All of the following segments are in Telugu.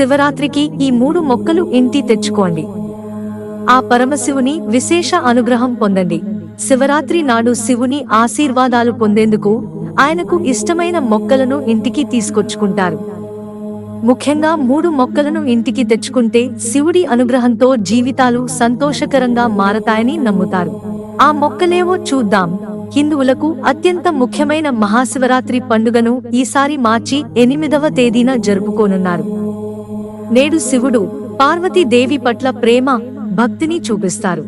శివరాత్రికి ఈ మూడు మొక్కలు ఇంటి తెచ్చుకోండి. ఆ పరమశివుని విశేష అనుగ్రహం పొందండి. శివరాత్రి నాడు శివుని ఆశీర్వాదాలు పొందేందుకు ఆయనకు ఇష్టమైన మొక్కలను ఇంటికి తీసుకొచ్చుకుంటారు. ముఖ్యంగా మూడు మొక్కలను ఇంటికి తెచ్చుకుంటే శివుడి అనుగ్రహంతో జీవితాలు సంతోషకరంగా మారతాయని నమ్ముతారు. ఆ మొక్కలేవో చూద్దాం. హిందువులకు అత్యంత ముఖ్యమైన మహాశివరాత్రి పండుగను ఈసారి మార్చి ఎనిమిదవ తేదీన జరుపుకోనున్నారు. నేడు శివుడు పార్వతీదేవి పట్ల ప్రేమ భక్తిని చూపిస్తారు.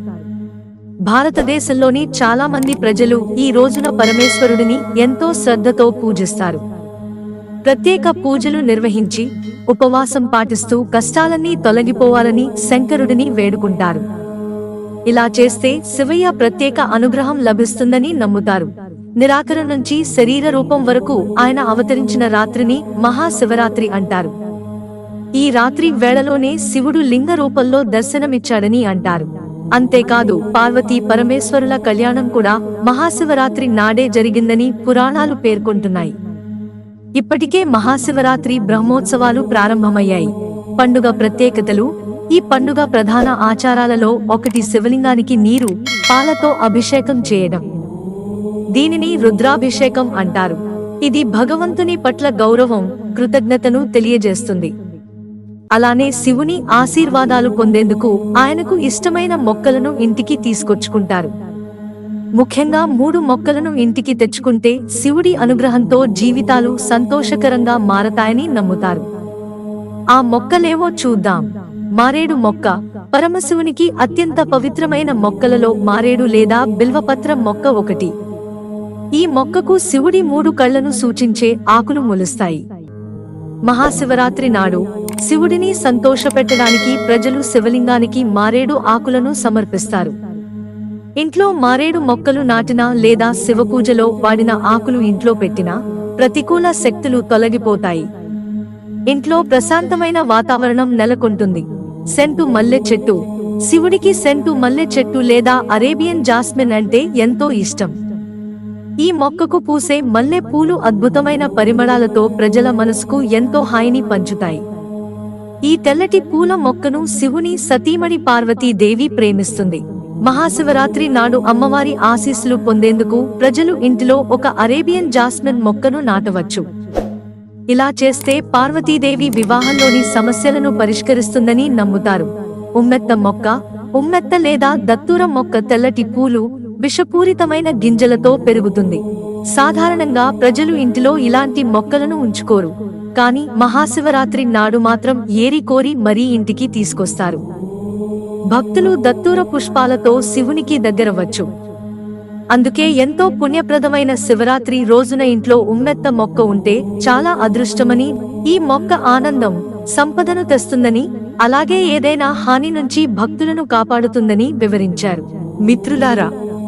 భారతదేశంలోని చాలా మంది ప్రజలు ఈ రోజున పరమేశ్వరుడిని ఎంతో శ్రద్ధతో పూజిస్తారు. ప్రత్యేక పూజలు నిర్వహించి ఉపవాసం పాటిస్తూ కష్టాలన్నీ తొలగిపోవాలని శంకరుడిని వేడుకుంటారు. ఇలా చేస్తే శివయ్య ప్రత్యేక అనుగ్రహం లభిస్తుందని నమ్ముతారు. నిరాకరణ నుంచి శరీర రూపం వరకు ఆయన అవతరించిన రాత్రిని మహాశివరాత్రి అంటారు. ఈ రాత్రి వేళలోనే శివుడు లింగ రూపంలో దర్శనమిచ్చాడని అంటారు. అంతేకాదు పార్వతీ పరమేశ్వరుల కళ్యాణం కూడా మహాశివరాత్రి నాడే జరిగిందని పురాణాలు పేర్కొంటున్నాయి. ఇప్పటికే మహాశివరాత్రి బ్రహ్మోత్సవాలు ప్రారంభమయ్యాయి. పండుగ ప్రత్యేకతలు ఈ పండుగ ప్రధాన ఆచారాలలో ఒకటి శివలింగానికి నీరు పాలతో అభిషేకం చేయడం. దీనిని రుద్రాభిషేకం అంటారు. ఇది భగవంతుని పట్ల గౌరవం కృతజ్ఞతను తెలియజేస్తుంది. అలానే శివుని ఆశీర్వాదాలు పొందేందుకు ఆయనకు ఇష్టమైన మొక్కలను ఇంటికి తీసుకొచ్చుకుంటారు. ముఖ్యంగా మూడు మొక్కలను ఇంటికి తెచ్చుకుంటే శివుడి అనుగ్రహంతో జీవితాలు సంతోషకరంగా మారతాయని నమ్ముతారు. ఆ మొక్కలేవో చూద్దాం. మారేడు మొక్క పరమశివునికి అత్యంత పవిత్రమైన మొక్కలలో మారేడు లేదా బిల్వపత్రం మొక్క ఒకటి. ఈ మొక్కకు శివుడి మూడు కళ్ళను సూచించే ఆకులు మొలుస్తాయి. మహాశివరాత్రి నాడు శివుడిని సంతోషపెట్టడానికి ప్రజలు శివలింగానికి మారేడు ఆకులను సమర్పిస్తారు. ఇంట్లో మారేడు మొక్కలు నాటినా లేదా శివపూజలో వాడిన ఆకులు ఇంట్లో పెట్టినా ప్రతికూల శక్తులు తొలగిపోతాయి. ఇంట్లో ప్రశాంతమైన వాతావరణం నెలకొంటుంది. సెంటు మల్లె చెట్టు. శివుడికి సెంటు మల్లె చెట్టు లేదా అరేబియన్ జాస్మిన్ అంటే ఎంతో ఇష్టం. ఈ మొక్కకు పూసే మల్లె పూలు అద్భుతమైన పరిమళాలతో ప్రజల మనసుకు ఎంతో హాయిని పంచుతాయి. ఈ తెల్లటి పూల మొక్కను శివుని సతీమణి పార్వతీ దేవి ప్రేమిస్తుంది. మహాశివరాత్రి నాడు అమ్మవారి ఆశీస్సులు పొందేందుకు ప్రజలు ఇంటిలో ఒక అరేబియన్ జాస్మిన్ మొక్కను నాటవచ్చు. ఇలా చేస్తే పార్వతీదేవి వివాహంలోని సమస్యలను పరిష్కరిస్తుందని నమ్ముతారు. ఉమ్మెత్త మొక్క ఉమ్మెత్త లేదా దత్తూర మొక్క తెల్లటి పూలు విషపూరితమైన గింజలతో పెరుగుతుంది. సాధారణంగా ప్రజలు ఇంటిలో ఇలాంటి మొక్కలను ఉంచుకోరు. కానీ మహాశివరాత్రి నాడు మాత్రం ఏరి కోరి మరీ ఇంటికి తీసుకొస్తారు. భక్తులు దత్తూర పుష్పాలతో శివునికి దగ్గరవచ్చు. అందుకే ఎంతో పుణ్యప్రదమైన శివరాత్రి రోజున ఇంట్లో ఉమ్మెత్త మొక్క ఉంటే చాలా అదృష్టమని ఈ మొక్క ఆనందం సంపదను తెస్తుందని అలాగే ఏదైనా హాని నుంచి భక్తులను కాపాడుతుందని వివరించారు. మిత్రులారా